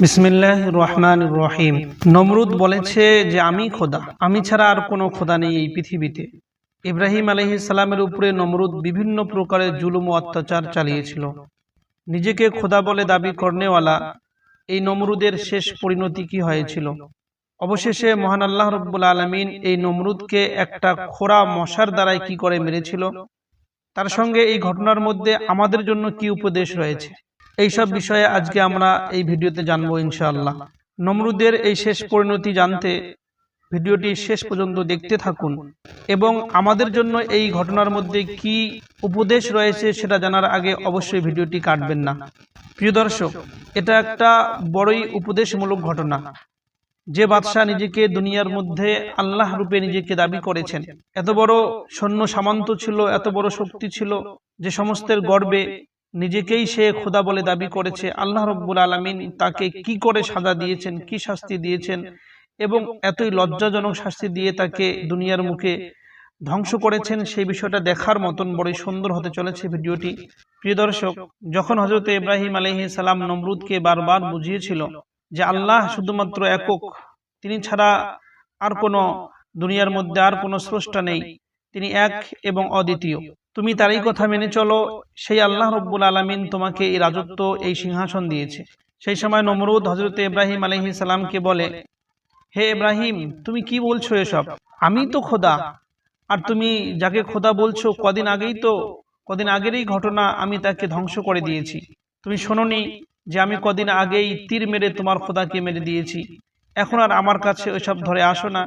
বিসমিল্লাহ রহমান রহিম। নমরুদ বলেছে যে, আমি খোদা। আমি ছাড়া আর কোনো খোদা নেই এই পৃথিবীতে। ইব্রাহিম আলহি সালামের উপরে নমরুদ বিভিন্ন প্রকারের জুলুম ও অত্যাচার চালিয়েছিল। নিজেকে খোদা বলে দাবি করনেওয়ালা এই নমরুদের শেষ পরিণতি কি হয়েছিল? অবশেষে মহান আল্লাহ রব্বুল আলমিন এই নমরুদকে একটা খোরা মশার দ্বারাই কি করে মেরেছিল? তার সঙ্গে এই ঘটনার মধ্যে আমাদের জন্য কি উপদেশ রয়েছে? এইসব বিষয়ে আজকে আমরা এই ভিডিওতে জানব ইনশাআল্লাহ। নমরুদের এই শেষ পরিণতি জানতে ভিডিওটি শেষ পর্যন্ত দেখতে থাকুন এবং আমাদের জন্য এই ঘটনার মধ্যে কি উপদেশ রয়েছে সেটা জানার আগে অবশ্যই ভিডিওটি কাটবেন না। প্রিয় দর্শক এটা একটা বড়ই উপদেশমূলক ঘটনা। যে বাদশাহ নিজেকে দুনিয়ার মধ্যে আল্লাহ রূপে নিজেকে দাবি করেছেন। এত বড় সৈন্য সামন্ত ছিল এত বড় শক্তি ছিল যে সমস্তের গর্বে নিজেকেই সে খোদা বলে দাবি করেছে, আল্লাহ রব্বুল আলমিন তাকে কি করে সাজা দিয়েছেন, কি শাস্তি দিয়েছেন এবং এতই লজ্জাজনক শাস্তি দিয়ে তাকে দুনিয়ার মুখে ধ্বংস করেছেন, সেই বিষয়টা দেখার মতন বড়ই সুন্দর হতে চলেছে ভিডিওটি। প্রিয় দর্শক, যখন হজরত ইব্রাহিম আলহি সালাম নমরুদকে বারবার বুঝিয়েছিল যে আল্লাহ শুধুমাত্র একক, তিনি ছাড়া আর কোনো দুনিয়ার মধ্যে আর কোনো স্রষ্টা নেই, তিনি এক এবং অদ্বিতীয়। তুমি তারই কথা মেনে চলো, সেই আল্লাহ রব্বুল আলমিন তোমাকে এই রাজত্ব, এই সিংহাসন দিয়েছে। সেই সময় নমরুদ হজরত ইব্রাহিম আলহি সালামকে বলে, হে ইব্রাহিম, তুমি কি বলছো এসব? আমি তো খোদা। আর তুমি যাকে খোদা বলছো, কদিন আগেই তো, কদিন আগেরই ঘটনা আমি তাকে ধ্বংস করে দিয়েছি। তুমি শোনোনি যে আমি কদিন আগেই তীর মেরে তোমার খোদাকে মেরে দিয়েছি। এখন আর আমার কাছে ওইসব ধরে আসো না।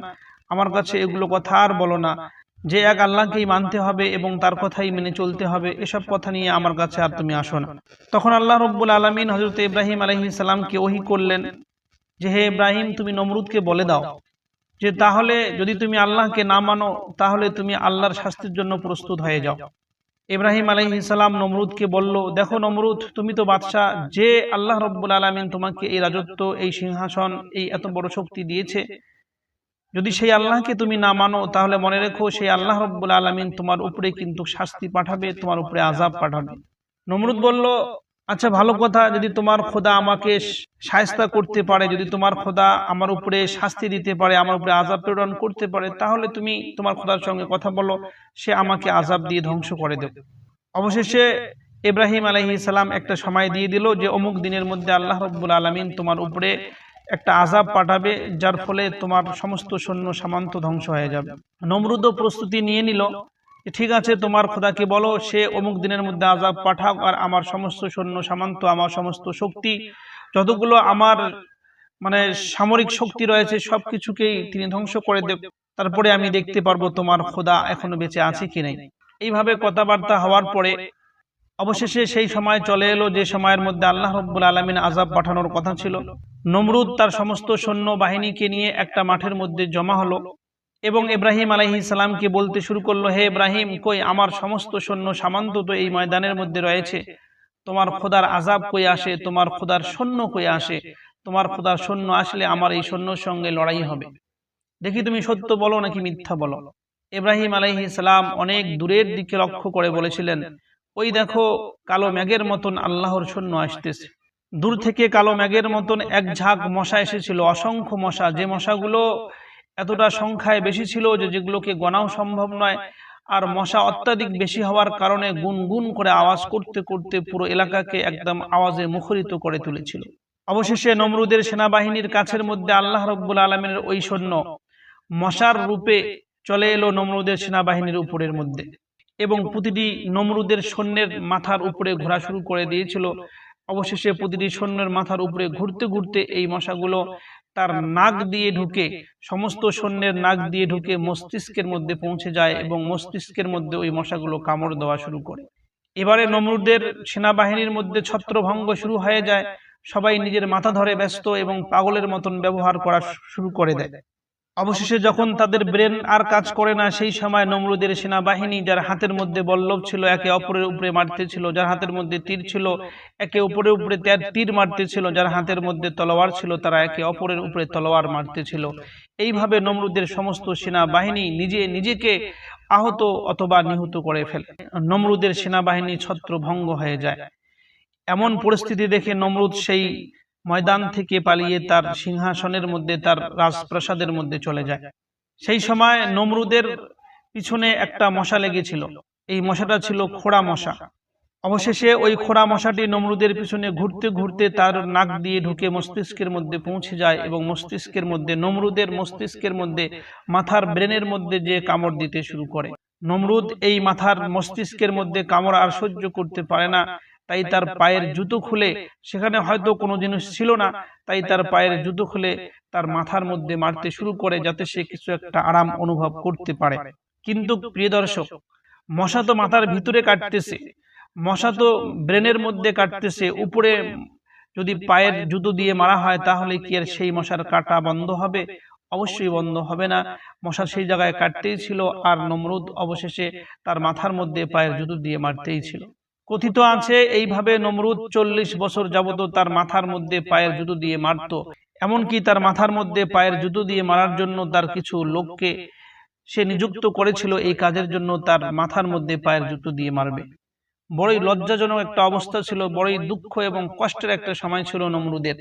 আমার কাছে এগুলো কথা আর বলো না। যে এক আল্লাহকেই মানতে হবে এবং তার কথাই মেনে চলতে হবে, এসব কথা নিয়ে আমার কাছে আর তুমি আসো না। তখন আল্লাহ রব্বুল আলমিন হজরত ইব্রাহিম আলহি সালামকে ওহি করলেন যে, হে ইব্রাহিম, তুমি নমরুদকে বলে দাও যে, তাহলে যদি তুমি আল্লাহকে না মানো, তাহলে তুমি আল্লাহর শাস্তির জন্য প্রস্তুত হয়ে যাও। ইব্রাহিম আলহি সালাম নমরুদকে বলল, দেখো নমরুদ, তুমি তো বাদশাহ, যে আল্লাহ রব্বুল আলমিন তোমাকে এই রাজত্ব, এই সিংহাসন, এই এত বড় শক্তি দিয়েছে যদি সেই আল্লাহকে তুমি না মানো, তাহলে মনে রেখো সেই আল্লাহ রব্বুল আলমিন তোমার উপরে কিন্তু শাস্তি পাঠাবে, তোমার উপরে আজাব পাঠাবে। নমরুদ বলল আচ্ছা ভালো কথা, যদি তোমার খোদা আমাকে সায়স্তা করতে পারে, যদি তোমার খোদা আমার উপরে শাস্তি দিতে পারে, আমার উপরে আজাব প্রেরণ করতে পারে, তাহলে তুমি তোমার খোদার সঙ্গে কথা বলো, সে আমাকে আজাব দিয়ে ধ্বংস করে দেবে। অবশেষে ইব্রাহিম আলহি একটা সময় দিয়ে দিল যে অমুক দিনের মধ্যে আল্লাহ রব্বুল আলমিন তোমার উপরে একটা আজাব পাঠাবে, যার ফলে তোমার সমস্ত সৈন্য সামান্ত ধ্বংস হয়ে যাবে। নমরুদও প্রস্তুতি নিয়ে নিল ঠিক আছে, তোমার খোদাকে বলো, সে অমুক দিনের মধ্যে আজাব পাঠাক, আর আমার সমস্ত সৈন্য সামান্ত, আমার সমস্ত শক্তি, যতগুলো আমার মানে সামরিক শক্তি রয়েছে সব কিছুকেই তিনি ধ্বংস করে দেব। তারপরে আমি দেখতে পারব তোমার খোদা এখনও বেঁচে আছে কি নাই। এইভাবে কথাবার্তা হওয়ার পরে অবশেষে সেই সময় চলে এলো যে সময়ের মধ্যে আল্লাহ রব্বুল আলমিন আজাব পাঠানোর কথা ছিল। নমরুদ তার সমস্ত সৈন্য বাহিনীকে নিয়ে একটা মাঠের মধ্যে জমা হলো এবং ইব্রাহিম আলহি সালামকে বলতে শুরু করল, হে ইব্রাহিম, কই আমার সমস্ত সৈন্য সামান্ত তো এই ময়দানের মধ্যে রয়েছে। তোমার খোদার আজাব কই আসে? তোমার খোদার সৈন্য কই আসে? তোমার খোদার সৈন্য আসলে আমার এই সৈন্যর সঙ্গে লড়াই হবে। দেখি তুমি সত্য বলো নাকি মিথ্যা বলো? ইব্রাহিম আলহি সালাম অনেক দূরের দিকে লক্ষ্য করে বলেছিলেন ওই দেখো কালো ম্যাগের মতন আল্লাহর সৈন্য আসতেছে। দূর থেকে কালো ম্যাগের মতন এক ঝাঁক মশা এসেছিল। অসংখ্য মশা। যে মশাগুলো এতটা সংখ্যায় বেশি ছিল যে যেগুলোকে গণাও সম্ভব নয় আর মশা অত্যাধিক বেশি হওয়ার কারণে গুনগুন করে আওয়াজ করতে করতে পুরো এলাকাকে একদম আওয়াজে মুখরিত করে তুলেছিল। অবশেষে নমরুদের সেনাবাহিনীর কাছের মধ্যে আল্লাহ রব্বুল আলমিনের ওই সৈন্য মশার রূপে চলে এলো নমরুদের সেনাবাহিনীর উপরের মধ্যে এবং প্রতিটি নমরুদের সৈন্যের মাথার উপরে ঘোরা শুরু করে দিয়েছিল। অবশেষে প্রতিটি সৈন্যের মাথার উপরে ঘুরতে ঘুরতে এই মশাগুলো তার নাক দিয়ে ঢুকে সমস্ত সৈন্যের নাক দিয়ে ঢুকে মস্তিষ্কের মধ্যে পৌঁছে যায় এবং মস্তিষ্কের মধ্যে ওই মশাগুলো কামড় দেওয়া শুরু করে। এবারে নমরুদের সেনাবাহিনীর মধ্যে ছত্রভঙ্গ শুরু হয়ে যায়। সবাই নিজের মাথা ধরে ব্যস্ত এবং পাগলের মতন ব্যবহার করা শুরু করে দেয়। অবশেষে যখন তাদের ব্রেন আর কাজ করে না সেই সময় নমরুদের সেনাবাহিনী যার হাতের মধ্যে বল্লভ ছিল একে অপরের উপরে মারতে ছিল যার হাতের মধ্যে তীর ছিল একে অপরের উপরে তার তীর মারতে ছিল যার হাতের মধ্যে তলোয়ার ছিল তারা একে অপরের উপরে তলোয়ার মারতে ছিল। এইভাবে নমরুদের সমস্ত সেনাবাহিনী নিজে নিজেকে আহত অথবা নিহত করে ফেলে। নমরুদের সেনাবাহিনী ছত্রভঙ্গ হয়ে যায়। এমন পরিস্থিতি দেখে নমরুদ সেই ময়দান থেকে পালিয়ে তার সিংহাসনের মধ্যে, তার রাজপ্রাসাদের মধ্যে চলে যায়। সেই সময় নমরুদের পিছনে একটা মশা লেগেছিল। এই মশাটা ছিল খোড়া মশা। অবশেষে ওই খোড়া মশাটি নমরুদের পিছনে ঘুরতে ঘুরতে তার নাক দিয়ে ঢুকে মস্তিষ্কের মধ্যে পৌঁছে যায় এবং মস্তিষ্কের মধ্যে, নমরুদের মস্তিষ্কের মধ্যে মাথার ব্রেনের মধ্যে যে কামড় দিতে শুরু করে। নমরুদ এই মাথার মস্তিষ্কের মধ্যে কামড় আর সহ্য করতে পারে না। তাই তার পায়ের জুতো খুলে সেখানে হয়তো কোনো জিনিস ছিল না। তাই তার পায়ের জুতো খুলে তার মাথার মধ্যে মারতে শুরু করে যাতে সে কিছু একটা আরাম অনুভব করতে পারে। কিন্তু প্রিয় দর্শক মশা তো মাথার ভিতরে কাটতেছে। মশা তো ব্রেনের মধ্যে কাটতেছে। উপরে যদি পায়ের জুতো দিয়ে মারা হয় তাহলে কি আর সেই মশার কাটা বন্ধ হবে? অবশ্যই বন্ধ হবে না। মশা সেই জায়গায় কাটতেই ছিল আর নমরুদ অবশেষে তার মাথার মধ্যে পায়ের জুতো দিয়ে মারতেই ছিল কথিত আছে, এইভাবে নমরুদ চল্লিশ বছর যাবত তার মাথার মধ্যে পায়ের জুতো দিয়ে মারত। এমনকি তার মাথার মধ্যে পায়ের জুতো দিয়ে মারার জন্য তার কিছু লোককে সে নিযুক্ত করেছিল, এই কাজের জন্য তার মাথার মধ্যে পায়ের জুতো দিয়ে মারবে। বড়ই লজ্জাজনক একটা অবস্থা ছিল, বড়ই দুঃখ এবং কষ্টের একটা সময় ছিল নমরুদের।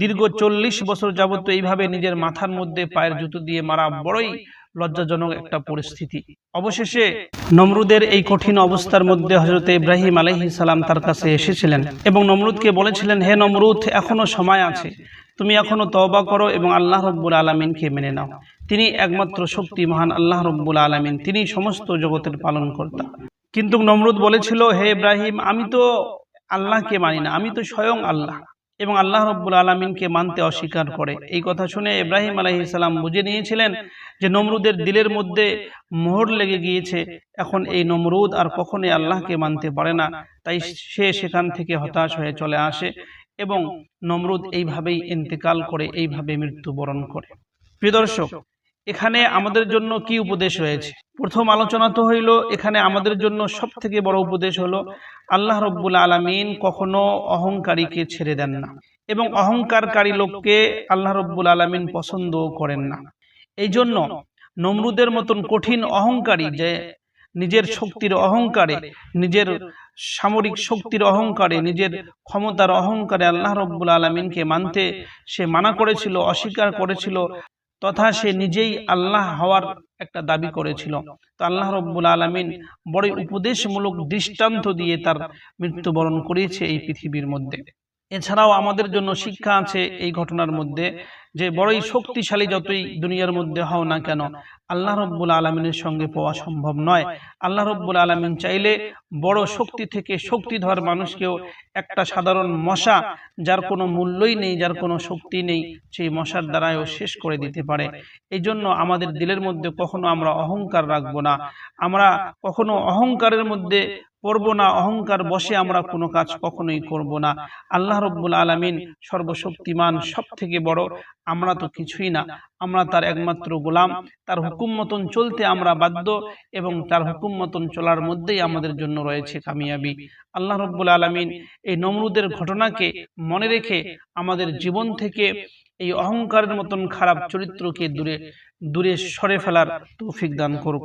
দীর্ঘ চল্লিশ বছর যাবত এইভাবে নিজের মাথার মধ্যে পায়ের জুতো দিয়ে মারা বড়ই লজ্জাজনক একটা পরিস্থিতি। অবশেষে নমরুদের এই কঠিন অবস্থার মধ্যে হজরত ইব্রাহিম আলহি সালাম তার কাছে এসেছিলেন এবং নমরুদকে বলেছিলেন হে নমরুদ এখনও সময় আছে। তুমি এখনও তওবা করো এবং আল্লাহ রব্বুল আলমিনকে মেনে নাও। তিনি একমাত্র শক্তি মহান আল্লাহ রব্বুল আলমিন। তিনি সমস্ত জগতের পালন কর্তা কিন্তু নমরুদ বলেছিল হে ইব্রাহিম আমি তো আল্লাহকে মানি না। আমি তো স্বয়ং আল্লাহ। এবং আল্লাহ রব্বুল আলমিনকে মানতে অস্বীকার করে। এই কথা শুনে ইব্রাহিম আলহি ইসালাম বুঝে নিয়েছিলেন যে নমরুদের দিলের মধ্যে মোহর লেগে গিয়েছে। এখন এই নমরুদ আর কখনই আল্লাহকে মানতে পারে না। তাই সে সেখান থেকে হতাশ হয়ে চলে আসে এবং নমরুদ এইভাবেই ইন্তেকাল করে, এইভাবে মৃত্যুবরণ করে। প্রিয় দর্শক এখানে আমাদের জন্য কি উপদেশ রয়েছে? প্রথম আলোচনা তো হইল, এখানে আমাদের জন্য সব থেকে বড় উপদেশ হলো, আল্লাহ রব্বুল আলমিন কখনো অহংকারীকে ছেড়ে দেন না এবং অহংকারকারী লোককে আল্লাহ রব্বুল আলমিন পছন্দও করেন না। এই জন্য নমরুদের মতন কঠিন অহংকারী যে নিজের শক্তির অহংকারে, নিজের সামরিক শক্তির অহংকারে, নিজের ক্ষমতার অহংকারে আল্লাহ রব্বুল আলমিনকে মানতে সে মানা করেছিল, অস্বীকার করেছিল তথা সে নিজেই আল্লাহ হওয়ার একটা দাবি করেছিল। তো আল্লাহ রব্বুল আলমিন বড় উপদেশমূলক দৃষ্টান্ত দিয়ে তার মৃত্যুবরণ করিয়েছে এই পৃথিবীর মধ্যে। এছাড়াও আমাদের জন্য শিক্ষা আছে এই ঘটনার মধ্যে যে বড়ই শক্তিশালী যতই দুনিয়ার মধ্যে হও না কেন, আল্লাহ রব্বুল আলমিনের সঙ্গে পাওয়া সম্ভব নয়। আল্লাহ রব্বুল আলমিন চাইলে বড় শক্তি থেকে শক্তিধর মানুষকেও একটা সাধারণ মশা, যার কোনো মূল্যই নেই, যার কোনো শক্তি নেই, সেই মশার দ্বারাও শেষ করে দিতে পারে। এই জন্য আমাদের দিলের মধ্যে কখনো আমরা অহংকার রাখব না। আমরা কখনো অহংকারের মধ্যে করব না, অহংকার বসে আমরা কোনো কাজ কখনোই করব না। আল্লাহ রব্বুল আলমিন সর্বশক্তিমান সব থেকে বড়। আমরা তো কিছুই না। আমরা তার একমাত্র গোলাম। তার হুকুম মতন চলতে আমরা বাধ্য এবং তার হুকুম মতন চলার মধ্যেই আমাদের জন্য রয়েছে কামিয়াবি। আল্লাহ রব্বুল আলমিন এই নমরুদের ঘটনাকে মনে রেখে আমাদের জীবন থেকে এই অহংকারের মতন খারাপ চরিত্রকে দূরে দূরে সরে ফেলার তৌফিক দান করুক।